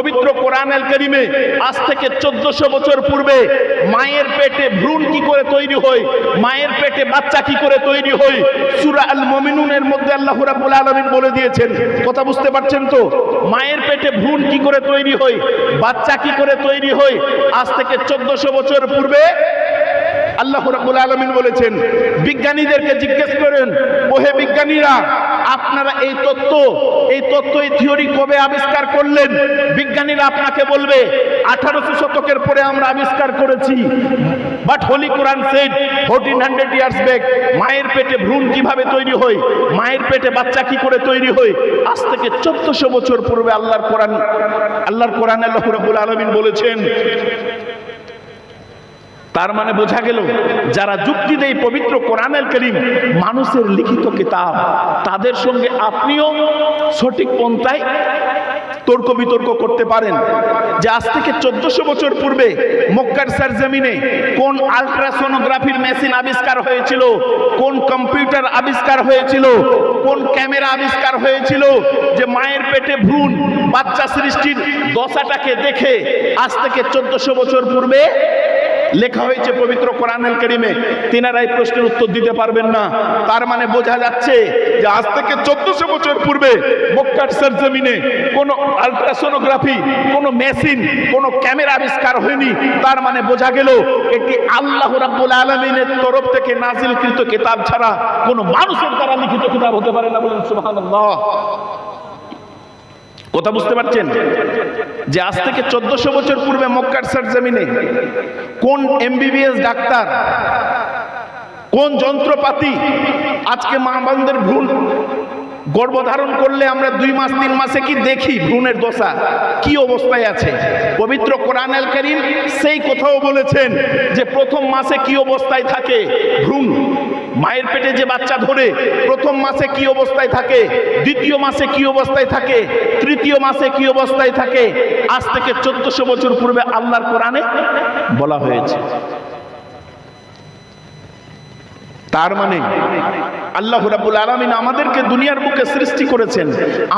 পবিত্র কোরআন আল করিমে আজ থেকে চোদ্দশো বছর পূর্বে মায়ের পেটে ভ্রূণ কি করে তৈরি হয়, মায়ের পেটে বাচ্চা কি করে তৈরি হয়, সুরা আল মমিনুনের মধ্যে আল্লাহ রাব্বুল আলামিন বলে দিয়েছেন। কথা বুঝতে পারছেন তো? মায়ের পেটে ভ্রূণ কি করে তৈরি হয়, বাচ্চা কি করে তৈরি হয়, আজ থেকে চোদ্দশো বছর পূর্বে আল্লাহ রাব্বুল আলামিন বলেছেন। বিজ্ঞানীদেরকে জিজ্ঞেস করেন, ওহে বিজ্ঞানীরা আপনারা এই তত্ত্ব এই তত্ত্ব, এই থিওরি কবে আবিষ্কার করলেন? বিজ্ঞানীরা আপনাকে বলবে, আঠারোশো শতকের পরে আমরা আবিষ্কার করেছি। But holy Quran said fourteen hundred years back মায়ের পেটে ভ্রূণ কীভাবে তৈরি হয়? মায়ের পেটে বাচ্চা কি করে তৈরি হয়? আজ থেকে চোদ্দশো বছর পূর্বে আল্লাহর কোরআন আল্লাহর কোরআন আল্লাহ রাব্বুল আলামিন বলেছেন তার মানে বোঝা গেল, যারা যুক্তি দেয় পবিত্র কোরআনের করিম, মানুষের লিখিত কিতাব, তাদের সঙ্গে আপনিও সঠিক পন্থায় তর্ক বিতর্ক করতে পারেন। যে আজ থেকে চোদ্দশো বছর পূর্বে মক্কার সারজামিনে কোন আলট্রাসোনোগ্রাফির মেশিন আবিষ্কার হয়েছিল, কোন কম্পিউটার আবিষ্কার হয়েছিল, কোন ক্যামেরা আবিষ্কার হয়েছিল, যে মায়ের পেটে ভ্রূণ বাচ্চা সৃষ্টির দশাটাকে দেখে আজ থেকে চোদ্দশো বছর পূর্বে লেখা হয়েছে পবিত্র কোরআনুল করিমে। তিনারা এই প্রশ্নের উত্তর দিতে পারবেন না। তার মানে বোঝা যাচ্ছে যে আজ থেকে চোদ্দশো বছর পূর্বে মক্কার সরজমিনে কোনো আলট্রাসোনোগ্রাফি কোনো মেশিন কোনো ক্যামেরা আবিষ্কার হয়নি। তার মানে বোঝা গেল এটি আল্লাহ রাব্বুল আলমিনের তরফ থেকে নাজিলকৃত কিতাব ছাড়া কোনো মানুষের দ্বারা লিখিত কিতাব হতে পারে না বলেন সুবহানাল্লাহ। কথা বুঝতে পারছেন? যে আজ থেকে চোদ্দশো বছর পূর্বে মক্কার সারজামিনে কোন এমবিবিএস ডাক্তার, কোন যন্ত্রপাতি আজকে মা বান্ধবের ভ্রূণ গর্ভধারণ করলে আমরা দুই মাস, তিন মাসে কি দেখি ভ্রূণের দশা? কি অবস্থায় আছে? পবিত্র কোরআন সেই কথাও বলেছেন যে প্রথম মাসে কি অবস্থায় থাকে? ভ্রূণ। মায়ের পেটে যে বাচ্চা ধরে, প্রথম মাসে কি অবস্থায় থাকে, দ্বিতীয় মাসে কি অবস্থায় থাকে, তৃতীয় মাসে কি অবস্থায় থাকে, আজ থেকে চোদ্দশো বছর পূর্বে আল্লাহর কোরআনে বলা হয়েছে। তার মানে আল্লাহ রাব্বুল আলামিন আমাদেরকে দুনিয়ার বুকে সৃষ্টি করেছেন।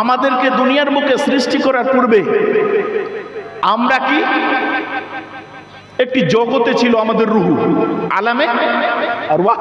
আমাদেরকে দুনিয়ার বুকে সৃষ্টি করার পূর্বে আমরা কি? একটি জগতে ছিল আমাদের রুহু, আলামে আর ওয়াহ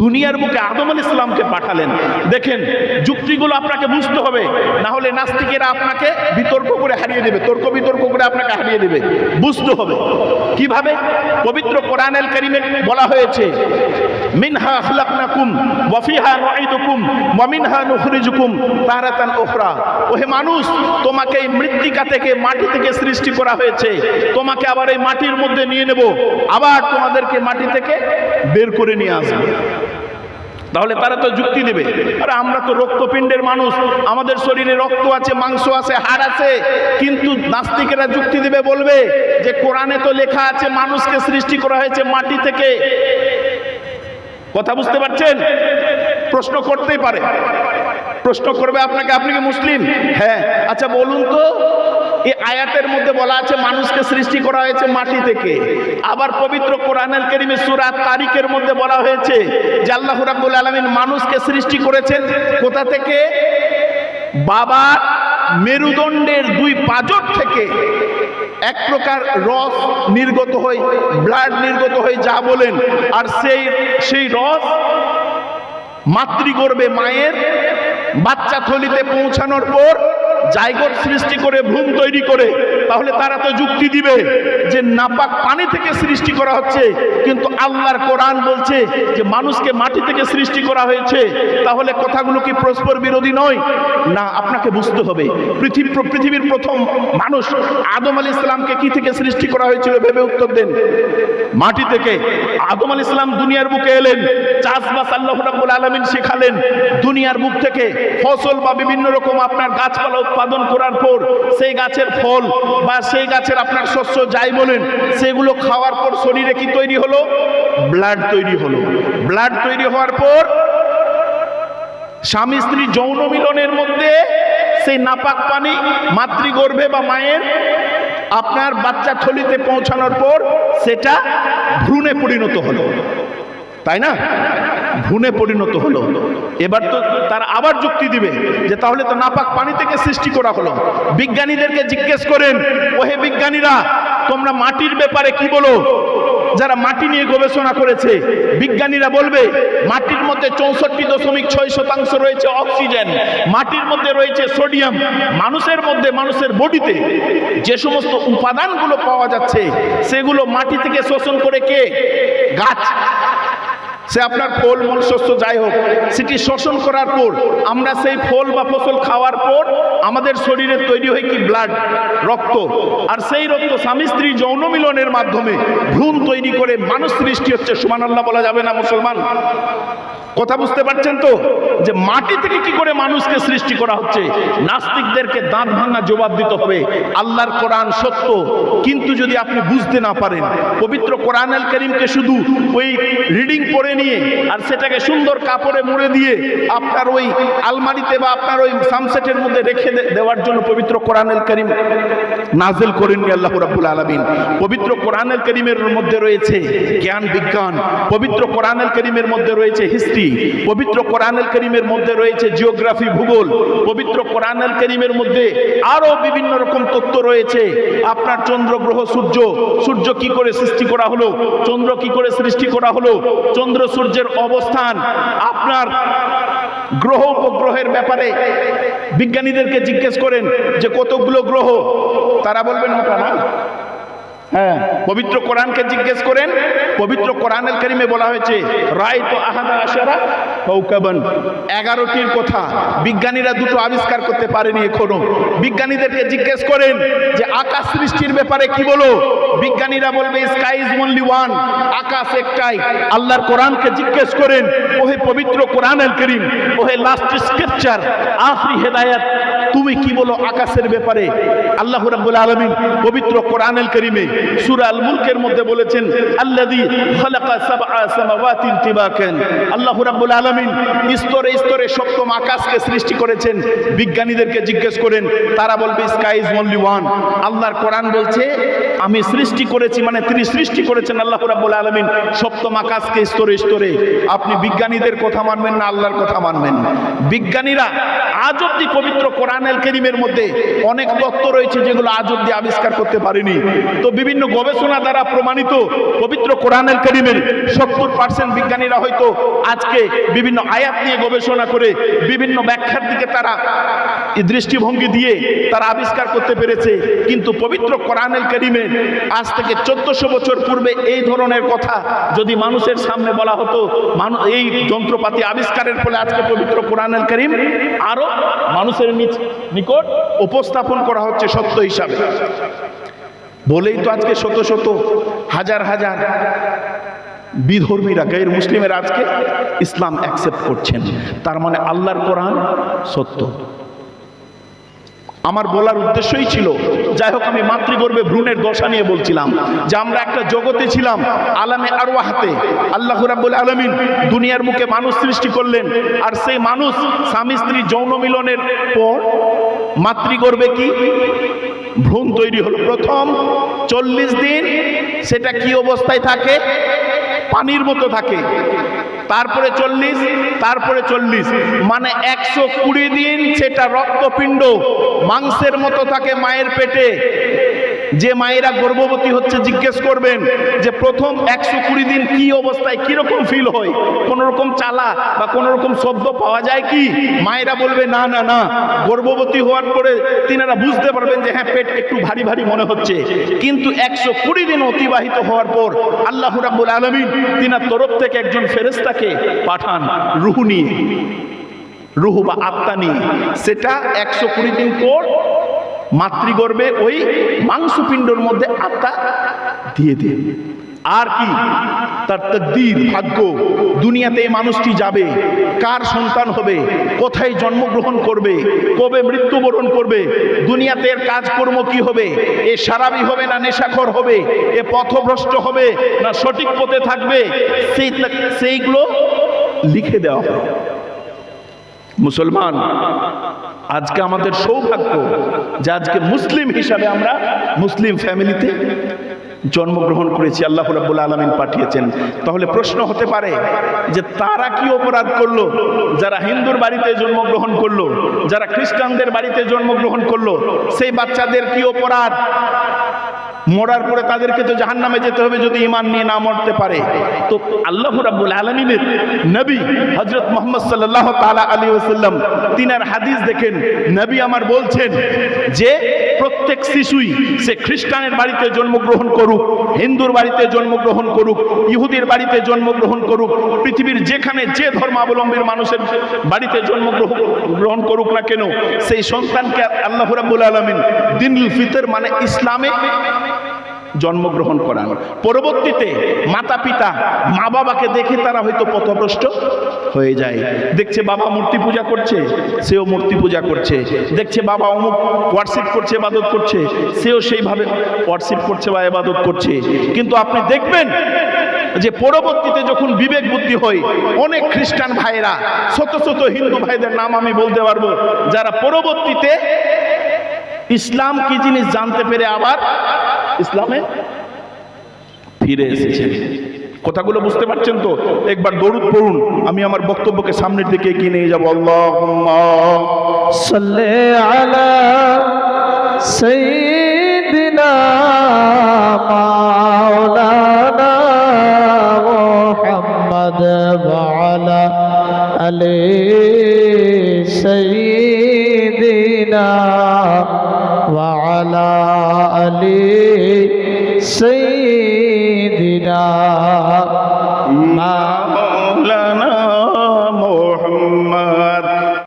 দুনিয়ার বুকে আদম আল ইসলামকে পাঠালেন। দেখেন, যুক্তিগুলো আপনাকে বুঝতে হবে, না হলে নাস্তিকেরা আপনাকে বিতর্ক করে হারিয়ে দেবে, তর্ক বিতর্ক করে আপনাকে হারিয়ে দেবে। বুঝতে হবে। কীভাবে? পবিত্র কোরআন আল করিমে বলা হয়েছে, মিনহা খলাকনাকুম ওয়া ফিহা নুঈদুকুম ওয়া মিনহা নুখরিজুকুম তারাতান উখরা। ওহে মানুষ, তোমাকে এই মৃত্তিকা থেকে, মাটি থেকে সৃষ্টি করা হয়েছে। তোমাকে আবার এই মাটির মধ্যে নিয়ে নেব। আবার তোমাদেরকে মাটি থেকে বের করে নিয়ে আসব। তাহলে তারা তো যুক্তি দেবে। আরে আমরা তো রক্তপিণ্ডের মানুষ। আমাদের শরীরে রক্ত আছে, মাংস আছে, হাড় আছে। কিন্তু নাস্তিকেরা যুক্তি দেবে, বলবে যে কোরআনে তো লেখা আছে, মানুষকে সৃষ্টি করা হয়েছে মাটি থেকে। কথা বুঝতে পারছেন? প্রশ্ন করতেই পারে। প্রশ্ন করবে আপনাকে, আপনি কি মুসলিম? হ্যাঁ আচ্ছা বলুন তো এই আয়াতের মধ্যে বলা আছে, মানুষকে সৃষ্টি করা হয়েছে মাটি থেকে। আবার পবিত্র কোরআনুল কারীমে সূরা তারিখের মধ্যে বলা হয়েছে যে আল্লাহ রাব্বুল আলামিন মানুষকে সৃষ্টি করেছেন কোথা থেকে? বাবা মেরুদণ্ডের দুই পাজর থেকে। এক প্রকার রস নির্গত হয় ব্লাড নির্গত হয়, যা বলেন। আর সেই সেই রস মাতৃগর্ভে মায়ের বাচ্চা থলিতে পৌঁছানোর পর জায়গত সৃষ্টি করে ভ্রূণ তৈরি করে, তাহলে তারা তো যুক্তি দিবে যে নাপাক পানি থেকে সৃষ্টি করা হচ্ছে, কিন্তু আল্লাহর কোরআন বলছে যে মানুষকে মাটি থেকে সৃষ্টি করা হয়েছে, তাহলে কথাগুলো কি পরস্পর বিরোধী নয়? না, আপনাকে বুঝতে হবে। পৃথিবী পৃথিবীর প্রথম মানুষ আদম আলী ইসলামকে কি থেকে সৃষ্টি করা হয়েছিল ভেবে উত্তর দেন। মাটি থেকে। আদম আলী ইসলাম দুনিয়ার বুকে এলেন, চাষবাস আল্লাহ রাব্বুল আলামিন শেখালেন। দুনিয়ার বুক থেকে ফসল বা বিভিন্ন রকম আপনার গাছপালা উৎপাদন করার পর সেই গাছের ফল বা সেই গাছের আপনার শস্য যাই বলেন, সেগুলো খাওয়ার পর শরীরে কি তৈরি হলো? ব্লাড তৈরি হলো। ব্লাড তৈরি হওয়ার পর স্বামী স্ত্রী যৌন মিলনের মধ্যে সেই নাপাক পানি মাতৃগর্ভে বা মায়ের আপনার বাচ্চা থলিতে পৌঁছানোর পর সেটা ভ্রূণে পরিণত হলো। তাই না? ভুনে পরিণত হলো। এবার তো তারা আবার যুক্তি দিবে যে তাহলে তো নাপাক পানি থেকে সৃষ্টি করা হলো। বিজ্ঞানীদেরকে জিজ্ঞেস করেন, ওহে বিজ্ঞানীরা, তোমরা মাটির ব্যাপারে কি বলো? যারা মাটি নিয়ে গবেষণা করেছে, বিজ্ঞানীরা বলবে, মাটির মধ্যে চৌষট্টি দশমিক ছয় শতাংশ রয়েছে অক্সিজেন, মাটির মধ্যে রয়েছে সোডিয়াম, মানুষের মধ্যে, মানুষের বডিতে। যে সমস্ত উপাদানগুলো পাওয়া যাচ্ছে, সেগুলো মাটি থেকে শোষণ করে কে? গাছ। সে আপনার ফল মূল শস্য যাই হোক, সেটি শোষণ করার পর, আমরা সেই ফল বা ফসল খাওয়ার পর, আমাদের শরীরে তৈরি হয় কি ব্লাড রক্ত। আর সেই রক্ত স্বামী স্ত্রী যৌন মিলনের মাধ্যমে, ভ্রূণ তৈরি করে মানুষ সৃষ্টি হচ্ছে। সুমান আল্লাহ বলা যাবে না মুসলমান? কথা বুঝতে পারছেন তো? যে মাটি থেকে কি করে মানুষকে সৃষ্টি করা হচ্ছে? নাস্তিকদেরকে দাঁত ভাঙা জবাব দিতে হবে। আল্লাহর কোরআন সত্য। কিন্তু যদি আপনি বুঝতে না পারেন, পবিত্র কোরআন আল করিমকে শুধু ওই রিডিং পড়ে নিয়ে আর সেটাকে সুন্দর কাপড়ে মুড়ে দিয়ে আপনার ওই আলমারিতে বা আপনার ওই সামসেটের মধ্যে রেখে দেওয়ার জন্য পবিত্র কোরআন আল করিম নাজেল করেননি আল্লাহ রাব্বুল আলামিন। পবিত্র কোরআন আল করিমের মধ্যে রয়েছে জ্ঞান, বিজ্ঞান। পবিত্র কোরআন আল করিমের মধ্যে রয়েছে হিস্ট্রি পবিত্র কোরআনাল করিমের মধ্যে রয়েছে জিওগ্রাফি ভূগোল। পবিত্র কোরআনাল করিমের মধ্যে আরও বিভিন্ন রকম তথ্য রয়েছে। আপনার চন্দ্র, গ্রহ, সূর্য সূর্য কি করে সৃষ্টি করা হলো, চন্দ্র কি করে সৃষ্টি করা হলো, চন্দ্র সূর্যের অবস্থান, আপনার গ্রহ উপগ্রহের ব্যাপারে বিজ্ঞানীদেরকে জিজ্ঞেস করেন যে কতগুলো গ্রহ? তারা বলবেন ওটা না হ্যাঁ পবিত্র কোরআনকে জিজ্ঞেস করেন, পবিত্র কোরআনের কারিমে বলা হয়েছে রায় তো আহাদা আশারা কৌকাবন এগারোটির কথা, বিজ্ঞানীরা দুটো আবিষ্কার করতে পারেনি এখনও। বিজ্ঞানীদেরকে জিজ্ঞেস করেন যে, আকাশ সৃষ্টির ব্যাপারে কি বলো? বিজ্ঞানীরা বলবে স্কাই ইজ অনলি ওয়ান আকাশ একটাই। আল্লাহর কোরআনকে জিজ্ঞেস করেন, ওহে পবিত্র কোরআনের করিম, ওহে লাস্ট স্ক্রিপচার আখরি হেদায়াত তুমি কি বলো আকাশের ব্যাপারে? আল্লাহ রাব্বুল আলামিন পবিত্র কোরআনুল কারীমে সূরা আল মুলকের মধ্যে বলেছেন, আল্লাযী খালাকা সাবআ সামাওয়াতিন তিবাকান। আল্লাহ রাব্বুল আলামিন স্তরে স্তরে সপ্তম আকাশকে সৃষ্টি করেছেন। বিজ্ঞানীদেরকে জিজ্ঞেস করেন, তারা বলবে স্কাই ইজ অনলি ওয়ান আল্লাহর কোরআন বলছে, আমি সৃষ্টি করেছি মানে তিনি সৃষ্টি করেছেন আল্লাহ রাব্বুল আলামিন সপ্তম আকাশকে স্তরে স্তরে। আপনি বিজ্ঞানীদের কথা মানবেন না, আল্লাহর কথা মানবেন বিজ্ঞানীরা আজ অব্দি পবিত্র কোরআনুল কারীমের মধ্যে অনেক তত্ত্ব রয়েছে যেগুলো আজ অব্দি আবিষ্কার করতে পারেনি। তো বিভিন্ন গবেষণা দ্বারা প্রমাণিত পবিত্র কোরআনুল কারীমের সত্তর পার্সেন্ট বিজ্ঞানীরা হয়তো আজকে বিভিন্ন আয়াত নিয়ে গবেষণা করে বিভিন্ন ব্যাখ্যার দিকে তারা দৃষ্টিভঙ্গি দিয়ে তারা আবিষ্কার করতে পেরেছে। কিন্তু পবিত্র কোরআনুল কারীমের আজ থেকে চোদ্দশো বছর পূর্বে এই ধরনের কথা যদি মানুষের সামনে বলা হতো এই যন্ত্রপাতি আবিষ্কারের ফলে আজকে পবিত্র কোরআনুল করিম আরও মানুষের নিচ- নিকট উপস্থাপন করা হচ্ছে সত্য হিসাবে। বলেই তো আজকে শত শত, হাজার হাজার বিধর্মীরা গায়ের মুসলিমের আজকে ইসলাম অ্যাকসেপ্ট করছেন। তার মানে আল্লাহর কোরআন সত্য। আমার বলার উদ্দেশ্যই ছিল যাই হোক, আমি মাতৃগর্ভে ভ্রূণের দশা নিয়ে বলছিলাম যে আমরা একটা জগতে ছিলাম, আলামে আরওয়াহাতে। আল্লাহ রাব্বুল আলামিন দুনিয়ার মুখে মানুষ সৃষ্টি করলেন। আর সেই মানুষ স্বামী স্ত্রী যৌন মিলনের পর মাতৃগর্ভে কি? ভ্রূণ তৈরি হলো। প্রথম চল্লিশ দিন সেটা কি অবস্থায় থাকে? পানির মতো থাকে। তারপরে চল্লিশ তারপরে চল্লিশ। মানে একশো কুড়ি দিন সেটা রক্তপিণ্ড, মাংসের মতো থাকে মায়ের পেটে। যে মায়েরা গর্ভবতী হচ্ছে জিজ্ঞেস করবেন যে প্রথম একশো কুড়ি দিন কি অবস্থায় কীরকম ফিল হয়? কোন রকম চালা বা কোন রকম শব্দ পাওয়া যায় কি? মায়েরা বলবে, না না না। গর্ভবতী হওয়ার পরে তিনারা বুঝতে পারবেন যে হ্যাঁ পেট একটু ভারী ভারী মনে হচ্ছে। কিন্তু একশো কুড়ি দিন অতিবাহিত হওয়ার পর আল্লাহ রাব্বুল আলমিন তিনার তরফ থেকে একজন ফেরেস্তাকে পাঠান রুহু নিয়ে। রুহু বা আত্মা নিয়ে। সেটা একশো কুড়ি দিন পর মাতৃগর্ভে ওই মাংসপিণ্ডর মধ্যে আত্মা দিয়ে দেন আর কি? তার তকদির ভাগ্য। দুনিয়াতে এই মানুষটি যাবে। কার সন্তান হবে? কোথায় জন্মগ্রহণ করবে? কবে মৃত্যুবরণ করবে? দুনিয়াতে এর কাজকর্ম কি হবে? এ সারাবি হবে না নেশাখর হবে? এ পথভ্রষ্ট হবে না সঠিক পথে থাকবে? সেই সেইগুলো লিখে দেওয়া হবে মুসলমান আজকে আমাদের সৌভাগ্য যে আজকে মুসলিম হিসাবে আমরা মুসলিম ফ্যামিলিতে জন্মগ্রহণ করেছি, আল্লাহ রাব্বুল আলমিন পাঠিয়েছেন। তাহলে প্রশ্ন হতে পারে যে তারা কি অপরাধ করল? যারা হিন্দুর বাড়িতে জন্মগ্রহণ করল, যারা খ্রিস্টানদের বাড়িতে জন্মগ্রহণ করল, সেই বাচ্চাদের কি অপরাধ? মরার পরে তাদেরকে তো জাহান নামে যেতে হবে যদি ইমান নিয়ে না মরতে পারে। তো আল্লাহ রাবুল আলমিনের নবী হজরত মোহাম্মদ সাল্লাহ তালা আলী ওসাল্লাম তিনার হাদিস দেখেন, নবী আমার বলছেন যে প্রত্যেক শিশুই সে খ্রিস্টানের বাড়িতে জন্মগ্রহণ করুক, হিন্দুর বাড়িতে জন্মগ্রহণ করুক, ইহুদির বাড়িতে জন্মগ্রহণ করুক, পৃথিবীর যেখানে যে ধর্মাবলম্বীর মানুষের বাড়িতে জন্মগ্রহণ গ্রহণ করুক না কেন, সেই সন্তানকে আল্লাহ রাবুল আলমিন দিনুল ফিতর মানে ইসলামে জন্মগ্রহণ করান। পরবর্তীতে মাতা পিতা মা বাবাকে দেখে তারা হয়তো পথভ্রষ্ট হয়ে যায়। দেখছে বাবা মূর্তি পূজা করছে, সেও মূর্তি পূজা করছে। দেখছে বাবা অমুক হোয়াটসঅ্যাপ করছে, এবাদত করছে, সেও সেইভাবে হোয়াটসঅ্যাপ করছে বা এবাদত করছে। কিন্তু আপনি দেখবেন যে পরবর্তীতে যখন বিবেক বুদ্ধি হয়, অনেক খ্রিস্টান ভাইরা শত শত হিন্দু ভাইদের নাম আমি বলতে পারব, যারা পরবর্তীতে ইসলাম কি জিনিস জানতে পেরে আবার ইসলামে? ফিরে এসেছে কথাগুলো বুঝতে পারছেন তো? একবার দৌড় পড়ুন, আমি আমার বক্তব্যকে সামনের দিকে কি নিয়ে যাব। আল্লাহ আলা সঈদিনা